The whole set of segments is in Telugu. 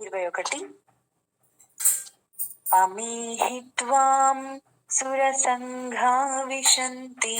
ఇరవై ఒకటి అమీ హిత్వాం సురసంఘా విశంతి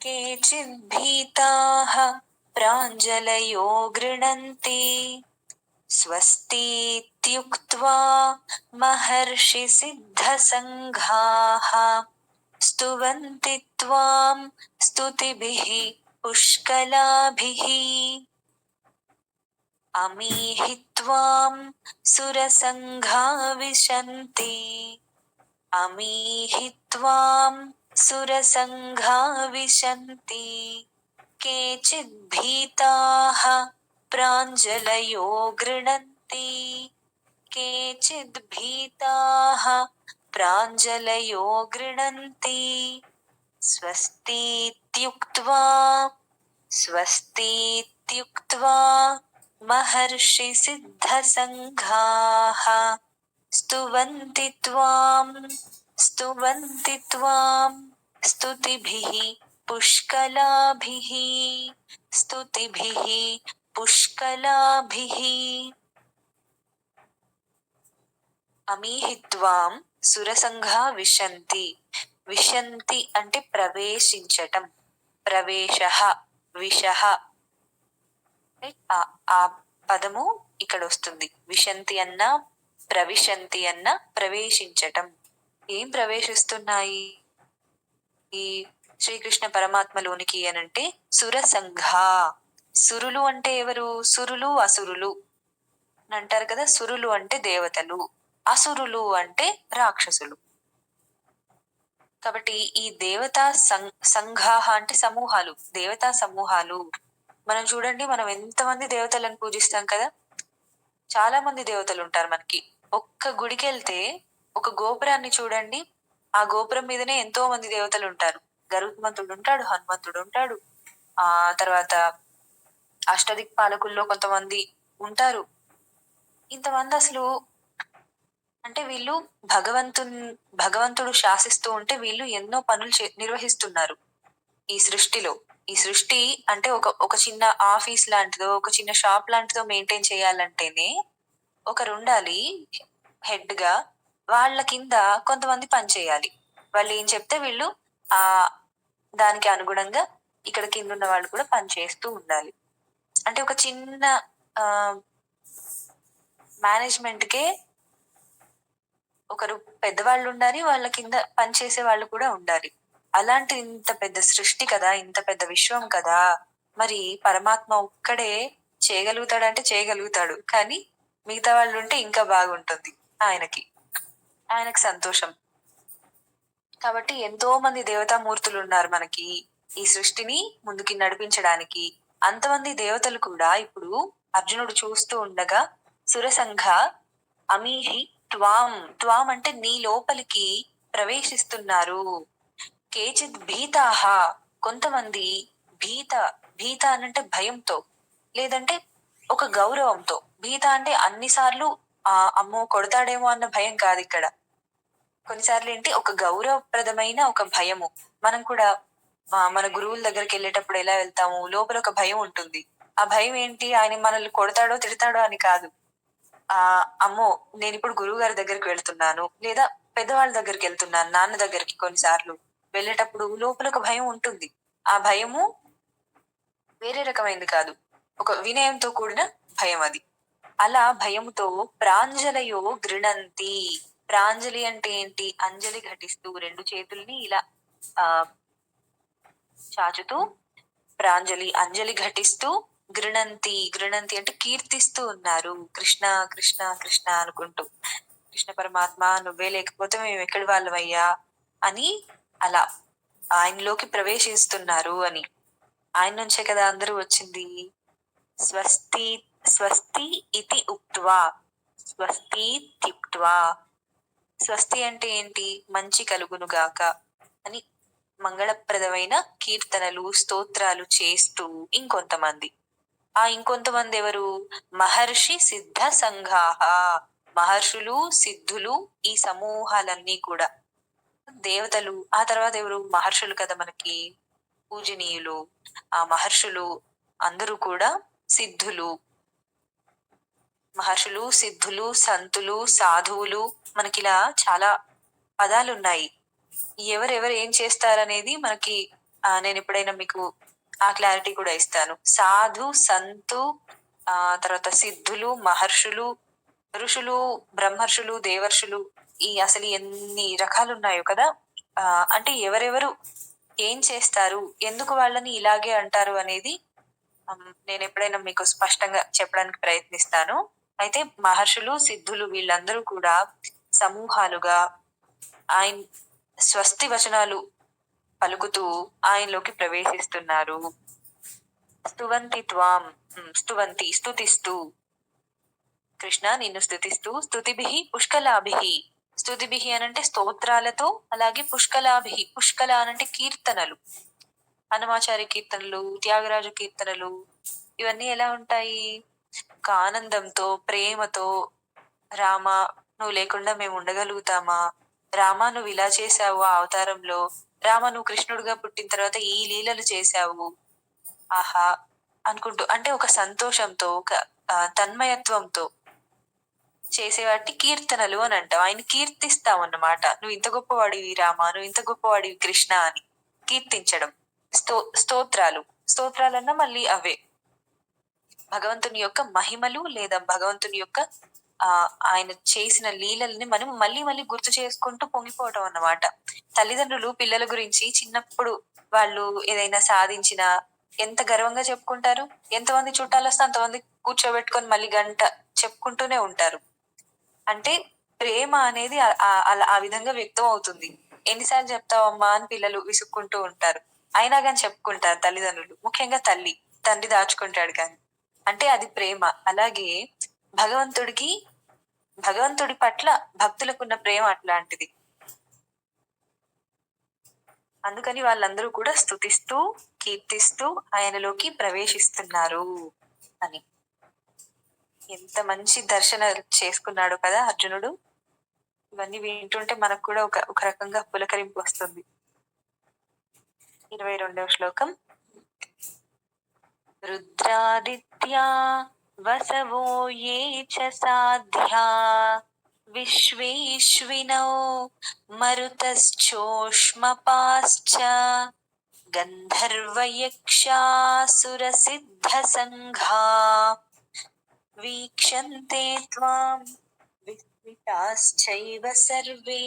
కేచిద్భీతాః ప్రాంజలయో గృణంతి స్వస్తిత్యుక్త్వా మహర్షి సిద్ధ సంఘాః స్తువంతి త్వాం స్తుతిభిః పుష్కలాభిః पुष्कलाभिः अमीहि त्वां सुरसङ्घा विशन्ति। अमीहि त्वां सुरसङ्घा विशन्ति। केचिद्भीताः प्राञ्जलयो गृह्णन्ति केचिद्भीताः प्राञ्जलयो गृह्णन्ति स्वस्तीत्युक्त्वा स्वस्तीत्युक्त्वा महर्षिसिद्धसङ्घाः स्तुवन्ति त्वां स्तुवन्ति त्वां स्तुतिभिः पुष्कलाभिः स्तुतिभिः పుష్కలాభిః అమీహిత్వాం సురసంఘా విశంతి విశంతి అంటే ప్రవేశించటం ప్రవేశ విష ఆ పదము ఇక్కడ వస్తుంది విశంతి అన్న ప్రవిశంతి అన్న ప్రవేశించటం. ఏం ప్రవేశిస్తున్నాయి? ఈ శ్రీకృష్ణ పరమాత్మలోనికి అనంటే సురసంఘ. సురులు అంటే ఎవరు? సురులు అసురులు. అని అంటారు కదా సురులు అంటే దేవతలు. అసురులు అంటే రాక్షసులు. కాబట్టి ఈ దేవతా సంఘాహ అంటే సమూహాలు. దేవతా సమూహాలు. మనం చూడండి మనం ఎంతమంది దేవతలను పూజిస్తాం కదా? చాలా మంది దేవతలు ఉంటారు మనకి. ఒక్క గుడికి వెళ్తే ఒక గోపురాన్ని చూడండి ఆ గోపురం మీదనే ఎంతో మంది దేవతలు ఉంటారు. గరుత్మంతుడు ఉంటాడు హనుమంతుడు ఉంటాడు. ఆ తర్వాత అష్టదిక్ పాలకుల్లో కొంతమంది ఉంటారు. ఇంతమంది అసలు అంటే వీళ్ళు భగవంతు భగవంతుడు శాసిస్తూ ఉంటే వీళ్ళు ఎన్నో పనులు నిర్వహిస్తున్నారు ఈ సృష్టిలో. ఈ సృష్టి అంటే ఒక ఒక చిన్న ఆఫీస్ లాంటిదో ఒక చిన్న షాప్ లాంటిదో మెయింటైన్ చేయాలంటేనే ఒకరు ఉండాలి హెడ్గా వాళ్ళ కింద కొంతమంది పని చేయాలి. వాళ్ళు ఏం చెప్తే వీళ్ళు ఆ దానికి అనుగుణంగా ఇక్కడ కింద ఉన్న వాళ్ళు కూడా పని చేస్తూ ఉండాలి. అంటే ఒక చిన్న మేనేజ్మెంట్కే మేనేజ్మెంట్ కే ఒకరు పెద్దవాళ్ళు ఉండాలి వాళ్ళ కింద పనిచేసే వాళ్ళు కూడా ఉండాలి. అలాంటి ఇంత పెద్ద సృష్టి కదా ఇంత పెద్ద విశ్వం కదా మరి పరమాత్మ ఒక్కడే చేయగలుగుతాడంటే చేయగలుగుతాడు. కానీ మిగతా వాళ్ళు ఉంటే ఇంకా బాగుంటుంది ఆయనకి. ఆయనకి సంతోషం. కాబట్టి ఎంతో మంది దేవతామూర్తులు ఉన్నారు మనకి ఈ సృష్టిని ముందుకి నడిపించడానికి. అంతమంది దేవతలు కూడా ఇప్పుడు అర్జునుడు చూస్తూ ఉండగా సురసంఘ అమీహి త్వాం త్వాం అంటే నీ లోపలికి ప్రవేశిస్తున్నారు. కేచిత్ భీతాహ. కొంతమంది భీత భీత అనంటే భయంతో లేదంటే ఒక గౌరవంతో. భీత అంటే అన్నిసార్లు ఆ అమ్మో కొడతాడేమో అన్న భయం కాదు ఇక్కడ. కొన్నిసార్లు ఏంటి ఒక గౌరవప్రదమైన ఒక భయము. మనం కూడా మన గురువుల దగ్గరికి వెళ్ళేటప్పుడు ఎలా వెళ్తాము? లోపల ఒక భయం ఉంటుంది. ఆ భయం ఏంటి? ఆయన మనల్ని కొడతాడో తిడతాడో అని కాదు. ఆ అమ్మో నేను ఇప్పుడు గురువు గారి దగ్గరికి వెళ్తున్నాను. లేదా పెద్దవాళ్ళ దగ్గరికి వెళ్తున్నాను నాన్న దగ్గరికి కొన్నిసార్లు. వెళ్ళేటప్పుడు లోపల ఒక భయం ఉంటుంది. ఆ భయము వేరే రకమైనది కాదు. ఒక వినయంతో కూడిన భయం అది. అలా భయముతో ప్రాంజలయో గృణంతి ప్రాంజలి అంటే ఏంటి? అంజలి ఘటిస్తూ రెండు చేతుల్ని ఇలా ఆ చాచుతూ ప్రాంజలి అంజలి ఘటిస్తూ గృణంతి గృణంతి అంటే కీర్తిస్తూ ఉన్నారు. కృష్ణ కృష్ణ కృష్ణ అనుకుంటూ. కృష్ణ పరమాత్మ నువ్వే లేకపోతే మేము ఎక్కడి వాళ్ళమయ్యా? అని అలా ఆయనలోకి ప్రవేశిస్తున్నారు అని. ఆయన నుంచే కదా అందరూ వచ్చింది. స్వస్తి స్వస్తి ఇది ఉక్త్వా. స్వస్తి త్యుక్త్వా స్వస్తి అంటే ఏంటి? మంచి కలుగునుగాక అని మంగళప్రదమైన కీర్తనలు స్తోత్రాలు చేస్తూ ఇంకొంతమంది. ఆ ఇంకొంతమంది ఎవరు? మహర్షి సిద్ధ సంఘాహ మహర్షులు సిద్ధులు ఈ సమూహాలన్నీ కూడా. దేవతలు ఆ తర్వాత ఎవరు? మహర్షులు కదా మనకి. పూజనీయులు. ఆ మహర్షులు అందరూ కూడా సిద్ధులు. మహర్షులు సిద్ధులు సంతులు సాధువులు మనకిలా చాలా పదాలు ఉన్నాయి ఎవరెవరు ఏం చేస్తారనేది మనకి ఆ, నేను ఎప్పుడైనా మీకు ఆ క్లారిటీ కూడా ఇస్తాను. సాధు సంతు ఆ తర్వాత సిద్ధులు మహర్షులు ఋషులు బ్రహ్మర్షులు దేవర్షులు ఈ అసలు ఎన్ని రకాలు ఉన్నాయో కదా అంటే ఎవరెవరు ఏం చేస్తారు ఎందుకు వాళ్ళని ఇలాగే అంటారు అనేది నేను ఎప్పుడైనా మీకు స్పష్టంగా చెప్పడానికి ప్రయత్నిస్తాను. అయితే మహర్షులు సిద్ధులు వీళ్ళందరూ కూడా సమూహాలుగా ఆయన స్వస్తి వచనాలు పలుకుతూ ఆయనలోకి ప్రవేశిస్తున్నారు. స్తువంతి త్వాం స్తువంతి స్తుతిస్తూ. కృష్ణ నిన్ను స్థుతిస్తూ స్తుతిభి పుష్కలాభి. స్థుతిభి అనంటే స్తోత్రాలతో అలాగే పుష్కలాభి పుష్కల అనంటే కీర్తనలు. హనుమాచారి కీర్తనలు త్యాగరాజు కీర్తనలు ఇవన్నీ ఎలా ఉంటాయి? ఒక ఆనందంతో ప్రేమతో రామ నువ్వు లేకుండా మేము ఉండగలుగుతామా? రామ నువ్వు ఇలా చేసావు ఆ అవతారంలో. రామ నువ్వు కృష్ణుడిగా పుట్టిన తర్వాత ఈ లీలలు చేశావు. ఆహా! అనుకుంటూ అంటే ఒక సంతోషంతో ఒక తన్మయత్వంతో. చేసేవాటి కీర్తనలు అని అంటావు ఆయన కీర్తిస్తాం అన్నమాట నువ్వు ఇంత గొప్పవాడివి రామ నువ్వు ఇంత గొప్పవాడివి కృష్ణ అని కీర్తించడం. స్తో స్తోత్రాలు. స్తోత్రాలన్నా మళ్ళీ అవే. భగవంతుని యొక్క మహిమలు లేదా భగవంతుని యొక్క ఆ ఆయన చేసిన లీలల్ని మనం మళ్ళీ మళ్ళీ గుర్తు చేసుకుంటూ పొంగిపోవటం అన్నమాట. తల్లిదండ్రులు పిల్లల గురించి చిన్నప్పుడు వాళ్ళు ఏదైనా సాధించినా ఎంత గర్వంగా చెప్పుకుంటారు? ఎంతమంది చుట్టాలు వస్తే అంతమంది కూర్చోబెట్టుకొని మళ్ళీ గంట చెప్పుకుంటూనే ఉంటారు. అంటే ప్రేమ అనేది ఆ- విధంగా వ్యక్తం అవుతుంది. ఎన్నిసార్లు చెప్తావమ్మా అని పిల్లలు విసుక్కుంటూ ఉంటారు. అయినా కానీ చెప్పుకుంటారు తల్లిదండ్రులు. ముఖ్యంగా తల్లి. తండ్రి దాచుకుంటాడు కానీ అంటే అది ప్రేమ. అలాగే భగవంతుడికి భగవంతుడి పట్ల భక్తులకున్న ప్రేమ అట్లాంటిది. అందుకని వాళ్ళందరూ కూడా స్తుతిస్తూ కీర్తిస్తూ ఆయనలోకి ప్రవేశిస్తున్నారు అని. ఎంత మంచి దర్శన చేసుకున్నాడు కదా అర్జునుడు. ఇవన్నీ వింటుంటే మనకు కూడా ఒక ఒక రకంగా పులకరింపు వస్తుంది. ఇరవై రెండవ శ్లోకం. రుద్రాదిత్యా వసవో ఏ చ సాధ్యా? విశ్వేశ్వినౌ మరుతశ్చోష్మపాశ్చ గంధర్వయక్షాసురసిద్ధసంఘా? వీక్షంతే త్వాం విస్మితాశ్చైవ సర్వే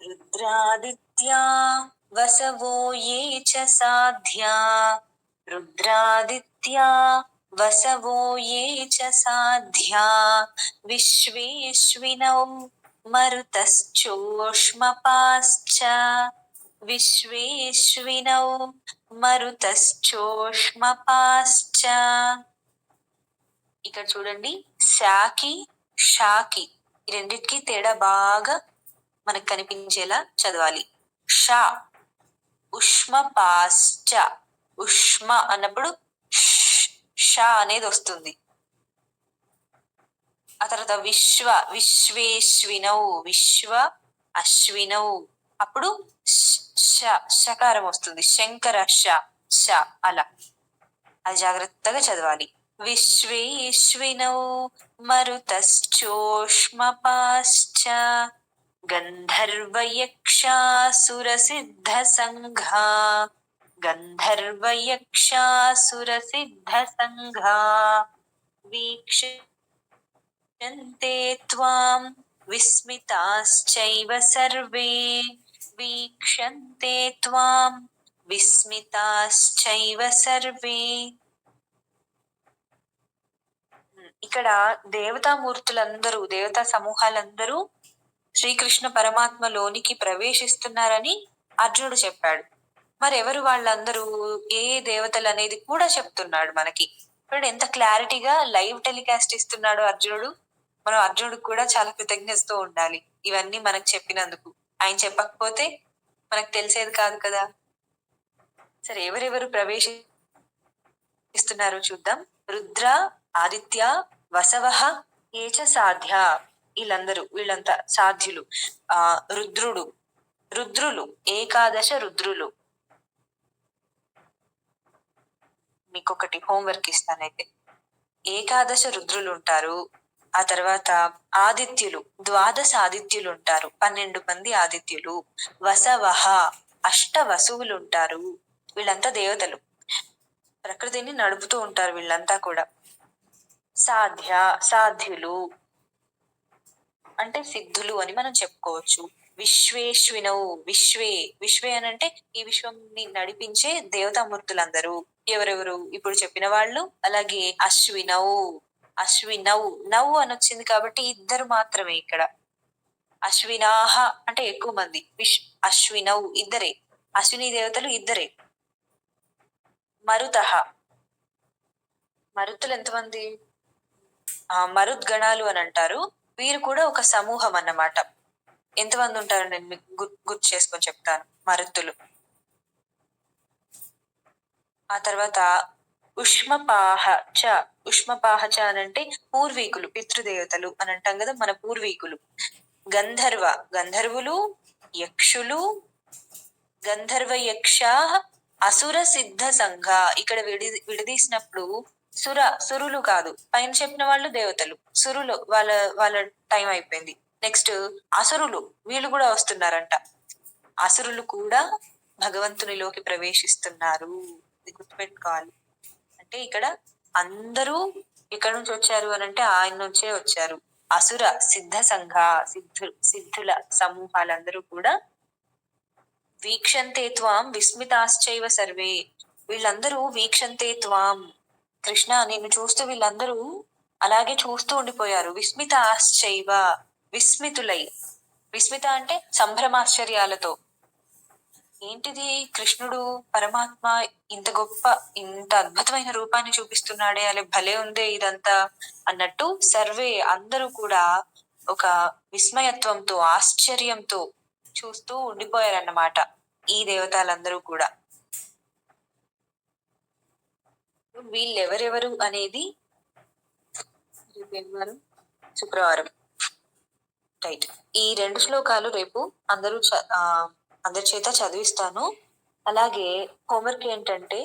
రుద్రాదిత్యా వసవో ఏ చ సాధ్యా రుద్రాదిత్యా వసవో ఏ చ సాధ్యా విశ్వేశ్వినౌ మరుతశ్చోష్మపాశ్చ విశ్వేశ్వినౌ మరుతశ్చోష్మపాశ్చ ఇక్కడ చూడండి శాకి షాకి ఈ రెండిటికి తేడా బాగా మనకు కనిపించేలా చదవాలి. షా ఉష్మపాశ్చ. ఉష్మ అన్నప్పుడు షా అనేది వస్తుంది. ఆ తర్వాత విశ్వ విశ్వేశ్వినౌ విశ్వ అశ్వినౌ. అప్పుడు ష షకారం వస్తుంది. శంకర ష ష అలా. అది జాగ్రత్తగా చదవాలి. విశ్వేశ్వినౌ మరుతశ్చోష్మపాశ్చ గంధర్వయక్షాసురసిద్ధసంఘా. గంధర్వయక్షాసురసిద్ధసంఘా. వీక్షంతే త్వాం విస్మితాశ్చైవ సర్వే. వీక్షంతే త్వాం విస్మితాశ్చైవ సర్వే. ఇక్కడ దేవతామూర్తులందరూ దేవతా సమూహాలందరూ శ్రీకృష్ణ పరమాత్మలోనికి ప్రవేశిస్తున్నారని అర్జునుడు చెప్పాడు. మరి ఎవరు వాళ్ళందరూ ఏ దేవతలు అనేది కూడా చెప్తున్నాడు మనకి. చూడండి ఎంత క్లారిటీగా లైవ్ టెలికాస్ట్ ఇస్తున్నాడు అర్జునుడు. మనం అర్జునుడికి కూడా చాలా కృతజ్ఞతతో ఉండాలి. ఇవన్నీ మనకు చెప్పినందుకు. ఆయన చెప్పకపోతే మనకు తెలిసేది కాదు కదా. సరే ఎవరెవరు ప్రవేశిస్తున్నారో చూద్దాం. రుద్ర ఆదిత్య వసవ ఏచ సాధ్య. వీళ్ళందరూ వీళ్ళంతా సాధ్యులు. ఆ రుద్రుడు. రుద్రులు ఏకాదశ రుద్రులు. మీకు ఒకటి హోంవర్క్ ఇస్తానైతే. ఏకాదశ రుద్రులు ఉంటారు. ఆ తర్వాత ఆదిత్యులు ద్వాదశ ఆదిత్యులు ఉంటారు పన్నెండు మంది ఆదిత్యులు. వసవహ అష్ట వసువులు ఉంటారు వీళ్ళంతా దేవతలు. ప్రకృతిని నడుపుతూ ఉంటారు వీళ్ళంతా కూడా. సాధ్య సాధ్యులు అంటే సిద్ధులు అని మనం చెప్పుకోవచ్చు. విశ్వేశ్వినవు విశ్వే. విశ్వే అని అంటే ఈ విశ్వంని నడిపించే దేవతామూర్తులందరూ. ఎవరెవరు? ఇప్పుడు చెప్పిన వాళ్ళు అలాగే అశ్వినవు అశ్వి నవ్వు. అని వచ్చింది కాబట్టి ఇద్దరు మాత్రమే ఇక్కడ. అశ్వినాహ అంటే ఎక్కువ మంది. విష్ అశ్వి నవ్వు. ఇద్దరే. అశ్విని దేవతలు ఇద్దరే. మరుతహ మరుతులు ఎంతమంది? ఆ మరుద్గణాలు అని అంటారు. వీరు కూడా ఒక సమూహం అన్నమాట. ఎంతమంది ఉంటారు నేను మీకు గుర్తు చేసుకొని చెప్తాను. మరుత్తులు ఆ తర్వాత ఉష్మపాహ చ. ఉష్మపాహ చ అని అంటే పూర్వీకులు పితృదేవతలు అని అంటాం కదా మన పూర్వీకులు. గంధర్వ గంధర్వులు యక్షులు గంధర్వ యక్ష అసుర సిద్ధ సంఘ. ఇక్కడ విడి విడదీసినప్పుడు సుర సురులు కాదు. పైన చెప్పిన వాళ్ళు దేవతలు. సురులు వాళ్ళ వాళ్ళ టైం అయిపోయింది. నెక్స్ట్ అసురులు వీళ్ళు కూడా వస్తున్నారంట. అసురులు కూడా భగవంతునిలోకి ప్రవేశిస్తున్నారు. గుర్తుపెట్టుకోవాలి. అంటే ఇక్కడ అందరూ ఇక్కడ నుంచి వచ్చారు అని అంటే ఆయన నుంచే వచ్చారు. అసుర సిద్ధ సంఘ సిద్ధు సిద్ధుల సమూహాలందరూ కూడా వీక్షంతే త్వాం విస్మితాశ్చైవ సర్వే. వీళ్ళందరూ వీక్షంతే త్వాం. కృష్ణ నేను చూస్తూ వీళ్ళందరూ అలాగే చూస్తూ ఉండిపోయారు. విస్మిత ఆశ్చైవ విస్మితులై. విస్మిత అంటే సంభ్రమాశ్చర్యాలతో. ఏంటిది? కృష్ణుడు పరమాత్మ ఇంత గొప్ప ఇంత అద్భుతమైన రూపాన్ని చూపిస్తున్నాడే అలా భలే ఉందే ఇదంతా అన్నట్టు సర్వే అందరూ కూడా ఒక విస్మయత్వంతో ఆశ్చర్యంతో చూస్తూ ఉండిపోయారన్నమాట ఈ దేవతలందరూ కూడా. వీళ్ళెవరెవరు అనేది శుక్రవారం. రైట్. ఈ రెండు శ్లోకాలు రేపు అందరూ చ- ఆ, అందరి చేత చదివిస్తాను. అలాగే హోంవర్క్ ఏంటంటే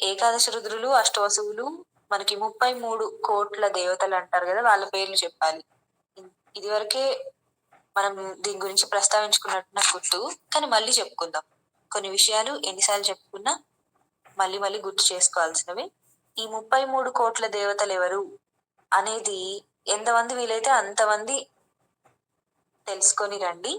ఏకాదశ రుద్రులు అష్టవసువులు మనకి ముప్పై మూడు కోట్ల దేవతలు అంటారు కదా వాళ్ళ పేర్లు చెప్పాలి. ఇది వరకే మనం దీని గురించి ప్రస్తావించుకున్నట్టు నాకు గుర్తు కానీ మళ్ళీ చెప్పుకుందాం. కొన్ని విషయాలు ఎన్నిసార్లు చెప్పుకున్నా మళ్ళీ మళ్ళీ గుర్తు చేసుకోవాల్సినవి. ఈ ముప్పై మూడు కోట్ల దేవతలు ఎవరు అనేది ఎంతమంది వీలైతే అంతమంది తెలుసుకొని రండి.